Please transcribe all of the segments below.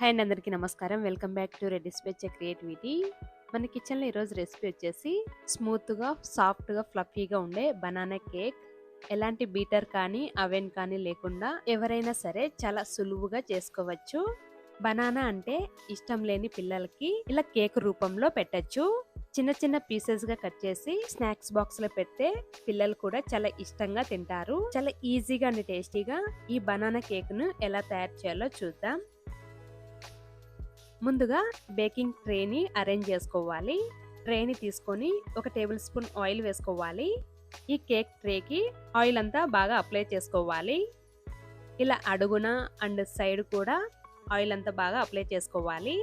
Hi అండి అందరికీ నమస్కారం. Welcome back to red dispatch creativity. మన కిచెన్లో ఈరోజు రెసిపీ వచ్చేసి స్మూత్గా సాఫ్ట్గా ఫ్లఫీగా ఉండే బనానా కేక్. ఎలాంటి బీటర్ కానీ అవెన్ కానీ లేకుండా ఎవరైనా సరే చాలా సులువుగా చేసుకోవచ్చు. బనానా అంటే ఇష్టం లేని పిల్లలకి ఇలా కేక్ రూపంలో పెట్టచ్చు. చిన్న చిన్న పీసెస్గా కట్ చేసి స్నాక్స్ బాక్స్లో పెడితే పిల్లలు కూడా చాలా ఇష్టంగా తింటారు. చాలా ఈజీగా అండ్ టేస్టీగా ఈ బనానా కేక్ను ఎలా తయారు చేయాలో చూద్దాం. ముందుగా బేకింగ్ ట్రేని అరేంజ్ చేసుకోవాలి. ట్రేని తీసుకొని ఒక టేబుల్ స్పూన్ ఆయిల్ వేసుకోవాలి. ఈ కేక్ ట్రేకి ఆయిల్ అంతా బాగా అప్లై చేసుకోవాలి. ఇలా అడుగున అండ్ సైడ్ కూడా ఆయిల్ అంతా బాగా అప్లై చేసుకోవాలి.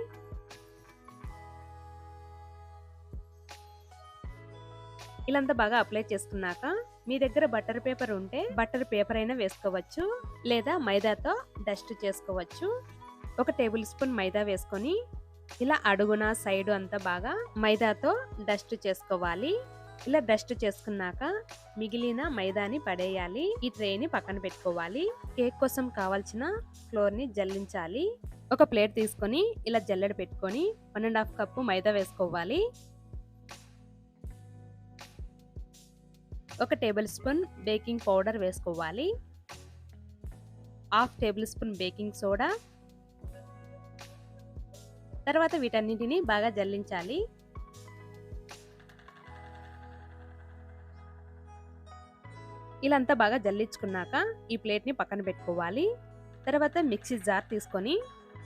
ఇలాంతా బాగా అప్లై చేసుకున్నాక మీ దగ్గర బటర్ పేపర్ ఉంటే బటర్ పేపర్ అయినా వేసుకోవచ్చు. లేదా మైదాతో డస్ట్ చేసుకోవచ్చు. ఒక టేబుల్ స్పూన్ మైదా వేసుకొని ఇలా అడుగున సైడ్ అంతా బాగా మైదాతో డస్ట్ చేసుకోవాలి. ఇలా డస్ట్ చేసుకున్నాక మిగిలిన మైదాని పడేయాలి. ఈ ట్రేని పక్కన పెట్టుకోవాలి. కేక్ కోసం కావాల్సిన ఫ్లోర్ని జల్లించాలి. ఒక ప్లేట్ తీసుకొని ఇలా జల్లెడ పెట్టుకొని one and half cup maida వేసుకోవాలి. ఒక టేబుల్ స్పూన్ బేకింగ్ పౌడర్ వేసుకోవాలి. Half table spoon baking soda తర్వాత వీటన్నింటిని బాగా జల్లించాలి. ఇలాంతా బాగా జల్లించుకున్నాక ఈ ప్లేట్ని పక్కన పెట్టుకోవాలి. తర్వాత మిక్సీ జార్ తీసుకొని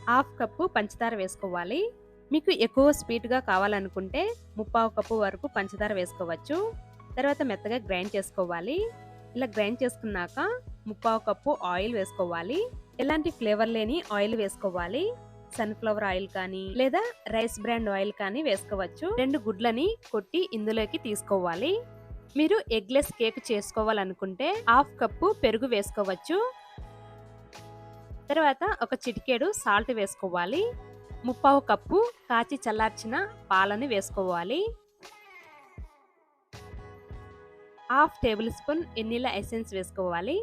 హాఫ్ కప్పు పంచదార వేసుకోవాలి. మీకు ఎక్కువ స్వీట్గా కావాలనుకుంటే ముప్పావు కప్పు వరకు పంచదార వేసుకోవచ్చు. తర్వాత మెత్తగా గ్రైండ్ చేసుకోవాలి. ఇలా గ్రైండ్ చేసుకున్నాక ముప్పావు కప్పు ఆయిల్ వేసుకోవాలి. ఎలాంటి ఫ్లేవర్ లేని ఆయిల్ వేసుకోవాలి. సన్ఫ్లవర్ ఆయిల్ కానీ లేదా రైస్ బ్రాండ్ ఆయిల్ కానీ వేసుకోవచ్చు. రెండు గుడ్లని కొట్టి ఇందులోకి తీసుకోవాలి. మీరు ఎగ్లెస్ కేక్ చేసుకోవాలనుకుంటే హాఫ్ కప్పు పెరుగు వేసుకోవచ్చు. తర్వాత ఒక చిటికేడు సాల్ట్ వేసుకోవాలి. ముప్పావు కప్పు కాచి చల్లార్చిన పాలని వేసుకోవాలి. Half table spoon vanilla essence వేసుకోవాలి.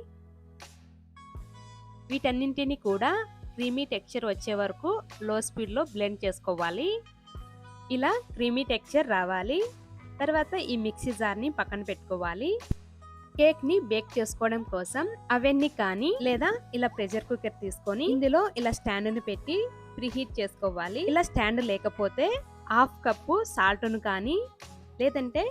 వీటన్నింటిని కూడా క్రీమీ టెక్స్చర్ వచ్చే వరకు లో స్పీడ్లో బ్లెండ్ చేసుకోవాలి. ఇలా క్రీమీ టెక్స్చర్ రావాలి. తర్వాత ఈ మిక్సీ జార్ని పక్కన పెట్టుకోవాలి. కేక్ని బేక్ చేసుకోవడం కోసం అవన్నీ కానీ లేదా ఇలా ప్రెషర్ కుక్కర్ తీసుకొని ఇందులో ఇలా స్టాండ్ను పెట్టి ప్రీహీట్ చేసుకోవాలి. ఇలా స్టాండ్ లేకపోతే హాఫ్ కప్పు సాల్ట్ను కానీ లేదంటే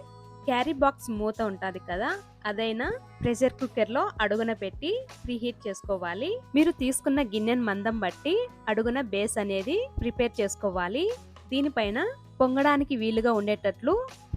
క్యారీ బాక్స్ మూత ఉంటుంది కదా అదైనా ప్రెషర్ కుక్కర్లో అడుగున పెట్టి ప్రీహీట్ చేసుకోవాలి. మీరు తీసుకున్న గిన్నెను మందం బట్టి అడుగున బేస్ అనేది ప్రిపేర్ చేసుకోవాలి. దీనిపైన పొంగడానికి వీలుగా ఉండేటట్లు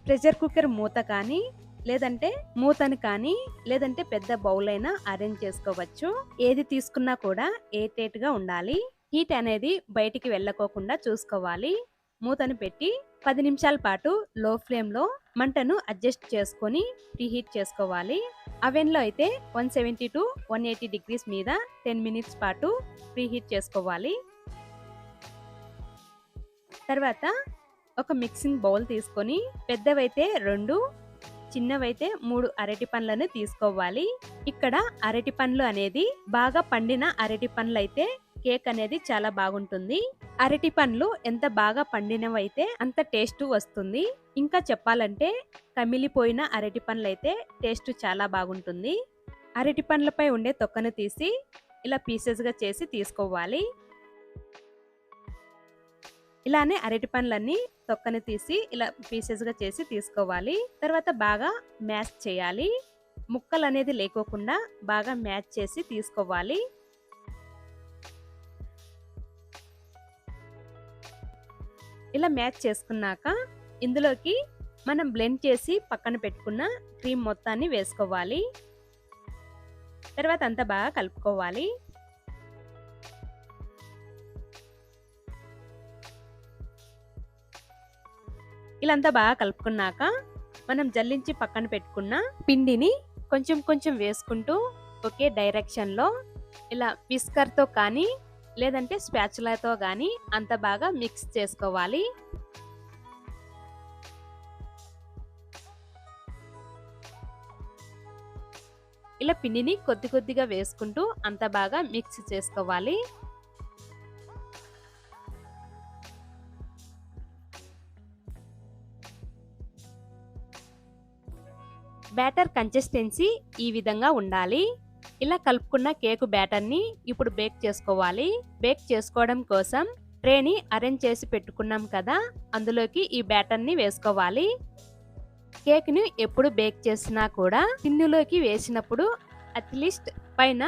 ప్రెషర్ కుక్కర్ మూత కానీ లేదంటే మూతను కానీ లేదంటే పెద్ద బౌల్ అయినా అరేంజ్ చేసుకోవచ్చు. ఏది తీసుకున్నా కూడా ఏటేట్గా ఉండాలి. హీట్ అనేది బయటికి వెళ్ళకోకుండా చూసుకోవాలి. మూతను పెట్టి పది నిమిషాల పాటు లో ఫ్లేమ్లో మంటను అడ్జస్ట్ చేసుకొని ప్రీహీట్ చేసుకోవాలి. అవెన్లో అయితే one seventy to one eighty degrees మీద టెన్ మినిట్స్ పాటు ప్రీహీట్ చేసుకోవాలి. తర్వాత ఒక మిక్సింగ్ బౌల్ తీసుకొని పెద్దవైతే రెండు చిన్నవైతే మూడు అరటి పండ్లను తీసుకోవాలి. ఇక్కడ అరటి పండ్లు అనేది బాగా పండిన అరటి పండ్లు అయితే కేక్ అనేది చాలా బాగుంటుంది. అరటి పండ్లు ఎంత బాగా పండినవైతే అంత టేస్ట్ వస్తుంది. ఇంకా చెప్పాలంటే కమిలిపోయిన అరటి పండ్లు అయితే టేస్ట్ చాలా బాగుంటుంది. అరటి పండ్లపై ఉండే తొక్కను తీసి ఇలా పీసెస్గా చేసి తీసుకోవాలి. ఇలానే అరటి పండ్లన్నీ తొక్కని తీసి ఇలా పీసెస్గా చేసి తీసుకోవాలి. తర్వాత బాగా మ్యాష్ చేయాలి. ముక్కలు అనేది లేకోకుండా బాగా మ్యాచ్ చేసి తీసుకోవాలి. ఇలా మ్యాచ్ చేసుకున్నాక ఇందులోకి మనం బ్లెండ్ చేసి పక్కన పెట్టుకున్న క్రీమ్ మొత్తాన్ని వేసుకోవాలి. తర్వాత అంతా బాగా కలుపుకోవాలి. ఇలాంతా బాగా కలుపుకున్నాక మనం జల్లించి పక్కన పెట్టుకున్న పిండిని కొంచెం కొంచెం వేసుకుంటూ ఒకే డైరెక్షన్లో ఇలా విస్కర్తో కానీ లేదంటే స్పాచులాతో కానీ అంత బాగా మిక్స్ చేసుకోవాలి. ఇలా పిండిని కొద్ది కొద్దిగా వేసుకుంటూ అంత బాగా మిక్స్ చేసుకోవాలి. బ్యాటర్ కన్సిస్టెన్సీ ఈ విధంగా ఉండాలి. ఇలా కలుపుకున్న కేకు బ్యాటర్ని ఇప్పుడు బేక్ చేసుకోవాలి. బేక్ చేసుకోవడం కోసం ట్రేని అరేంజ్ చేసి పెట్టుకున్నాం కదా అందులోకి ఈ బ్యాటర్ని వేసుకోవాలి. కేక్ని ఎప్పుడు బేక్ చేసినా కూడా టిన్నులోకి వేసినప్పుడు అట్లీస్ట్ పైన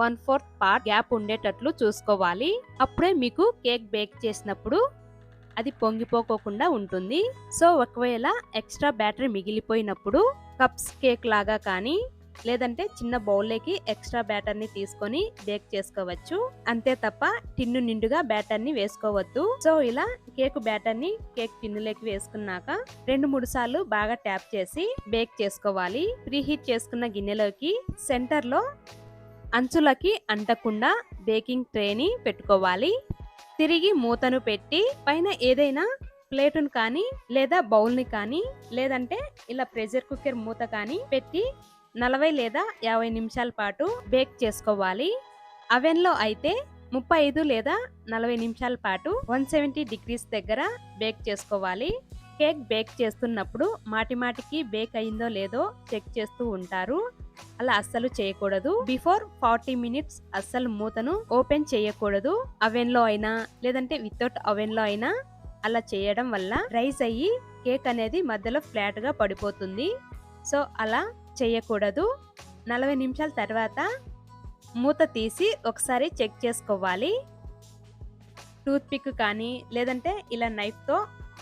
వన్ ఫోర్త్ పార్ట్ గ్యాప్ ఉండేటట్లు చూసుకోవాలి. అప్పుడే మీకు కేక్ బేక్ చేసినప్పుడు అది పొంగిపోకోకుండా ఉంటుంది. సో ఒకవేళ ఎక్స్ట్రా బ్యాటరీ మిగిలిపోయినప్పుడు కప్స్ కేక్ లాగా కానీ లేదంటే చిన్న బౌల్లోకి ఎక్స్ట్రా బ్యాటర్ని తీసుకొని బేక్ చేసుకోవచ్చు. అంతే తప్ప టిన్ను నిండుగా బ్యాటర్ని వేసుకోవద్దు. సో ఇలా కేక్ బ్యాటర్ని కేక్ టిన్నులోకి వేసుకున్నాక రెండు మూడు సార్లు బాగా ట్యాప్ చేసి బేక్ చేసుకోవాలి. ప్రీహీట్ చేసుకున్న గిన్నెలోకి సెంటర్లో అంచులకి అంటకుండా బేకింగ్ ట్రేని పెట్టుకోవాలి. తిరిగి మూతను పెట్టి పైన ఏదైనా ప్లేటును కానీ లేదా బౌల్ని కానీ లేదంటే ఇలా ప్రెషర్ కుక్కర్ మూత కానీ పెట్టి నలభై లేదా యాభై నిమిషాల పాటు బేక్ చేసుకోవాలి. అవెన్లో అయితే ముప్పై ఐదు లేదా నలభై నిమిషాల పాటు వన్ సెవెంటీ డిగ్రీస్ దగ్గర బేక్ చేసుకోవాలి. కేక్ బేక్ చేస్తున్నప్పుడు మాటిమాటికి బేక్ అయిందో లేదో చెక్ చేస్తూ ఉంటారు. అలా అస్సలు చేయకూడదు. బిఫోర్ ఫార్టీ మినిట్స్ అస్సలు మూతను ఓపెన్ చేయకూడదు. అవెన్లో అయినా లేదంటే వితౌట్ అవెన్లో అయినా అలా చేయడం వల్ల రైస్ అయ్యి కేక్ అనేది మధ్యలో ఫ్లాట్గా పడిపోతుంది. సో అలా చేయకూడదు. నలభై నిమిషాల తర్వాత మూత తీసి ఒకసారి చెక్ చేసుకోవాలి. టూత్పిక్ కానీ లేదంటే ఇలా నైఫ్తో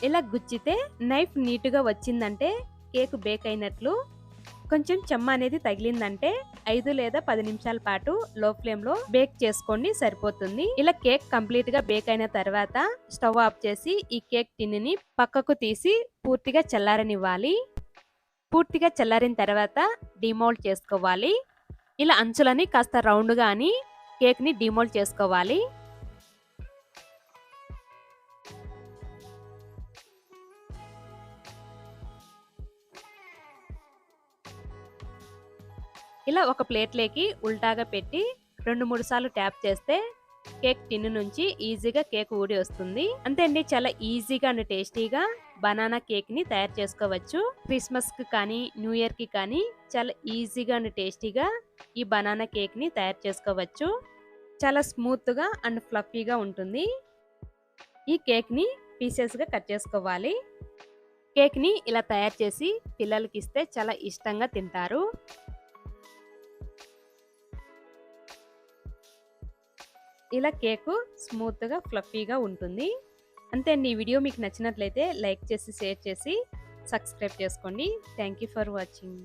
ఇలా గుచ్చితే నైఫ్ నీట్గా వచ్చిందంటే కేక్ బేక్ అయినట్లు. కొంచెం చెమ్మ అనేది తగిలిందంటే ఐదు లేదా పది నిమిషాల పాటు లో ఫ్లేమ్లో బేక్ చేసుకోండి సరిపోతుంది. ఇలా కేక్ కంప్లీట్గా బేక్ అయిన తర్వాత స్టవ్ ఆఫ్ చేసి ఈ కేక్ టిన్ని పక్కకు తీసి పూర్తిగా చల్లారనివ్వాలి. పూర్తిగా చల్లారిన తర్వాత డిమోల్డ్ చేసుకోవాలి. ఇలా అంచులని కాస్త రౌండ్గా అని కేక్ని డిమోల్డ్ చేసుకోవాలి. ఇలా ఒక ప్లేట్లోకి ఉల్టాగా పెట్టి రెండు మూడు సార్లు ట్యాప్ చేస్తే కేక్ టిన్ నుంచి ఈజీగా కేక్ ఊడి వస్తుంది. అంతే అండి చాలా ఈజీగా అండ్ టేస్టీగా బనానా కేక్ని తయారు చేసుకోవచ్చు. క్రిస్మస్కి కానీ న్యూ ఇయర్కి కానీ చాలా ఈజీగా అండ్ టేస్టీగా ఈ బనానా కేక్ని తయారు చేసుకోవచ్చు. చాలా స్మూత్గా అండ్ ఫ్లఫీగా ఉంటుంది. ఈ కేక్ని పీసెస్గా కట్ చేసుకోవాలి. కేక్ని ఇలా తయారు చేసి పిల్లలకి ఇస్తే చాలా ఇష్టంగా తింటారు. ఇలా కేకు స్మూత్గా ఫ్లఫీగా ఉంటుంది. అంతే అండి. ఈ వీడియో మీకు నచ్చినట్లయితే లైక్ చేసి షేర్ చేసి సబ్స్క్రైబ్ చేసుకోండి. Thank you for watching.